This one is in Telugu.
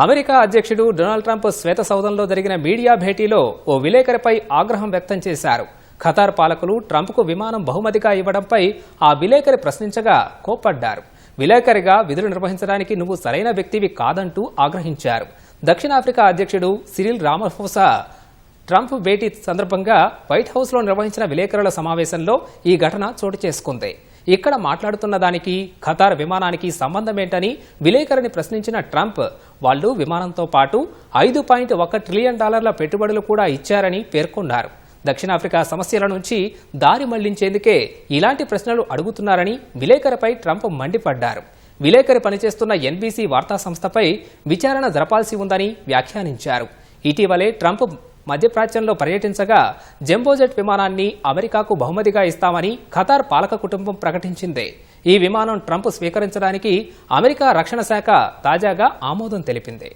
అమెరికా అధ్యక్షుడు డొనాల్డ్ ట్రంప్ శ్వేత సౌధంలో జరిగిన మీడియా భేటీలో ఓ విలేకరిపై ఆగ్రహం వ్యక్తం చేశారు. ఖతార్ పాలకులు ట్రంప్కు విమానం బహుమతిగా ఇవ్వడంపై ఆ విలేకరి ప్రశ్నించగా కోప్పడ్డారు. విలేకరిగా విధులు నిర్వహించడానికి నువ్వు సరైన వ్యక్తివి కాదంటూ ఆగ్రహించారు. దక్షిణాఫ్రికా అధ్యక్షుడు సిరిల్ రామఫోసా ట్రంప్ భేటీ సందర్భంగా వైట్ హౌస్లో నిర్వహించిన విలేకరుల సమావేశంలో ఈ ఘటన చోటు చేసుకుంది. ఇక్కడ మాట్లాడుతున్న దానికి ఖతార్ విమానానికి సంబంధమేంటని విలేకరిని ప్రశ్నించిన ట్రంప్ వాళ్ళు విమానంతో పాటు ఐదు పాయింట్ ఒక ట్రిలియన్ డాలర్ల పెట్టుబడులు కూడా ఇచ్చారని పేర్కొన్నారు. దక్షిణాఫ్రికా సమస్యల నుంచి దారి మళ్ళించేందుకే ఇలాంటి ప్రశ్నలు అడుగుతున్నారని విలేకరిపై ట్రంప్ మండిపడ్డారు. విలేకరి పనిచేస్తున్న ఎన్బీసీ వార్తా సంస్థపై విచారణ జరపాల్సి ఉందని వ్యాఖ్యానించారు. ఇటీవలే ట్రంప్ మధ్యప్రాచ్యంలో పర్యటించగా జంబోజెట్ విమానాన్ని అమెరికాకు బహుమతిగా ఇస్తామని ఖతార్ పాలక కుటుంబం ప్రకటించింది. ఈ విమానం ట్రంప్ స్వీకరించడానికి అమెరికా రక్షణ శాఖ తాజాగా ఆమోదం తెలిపింది.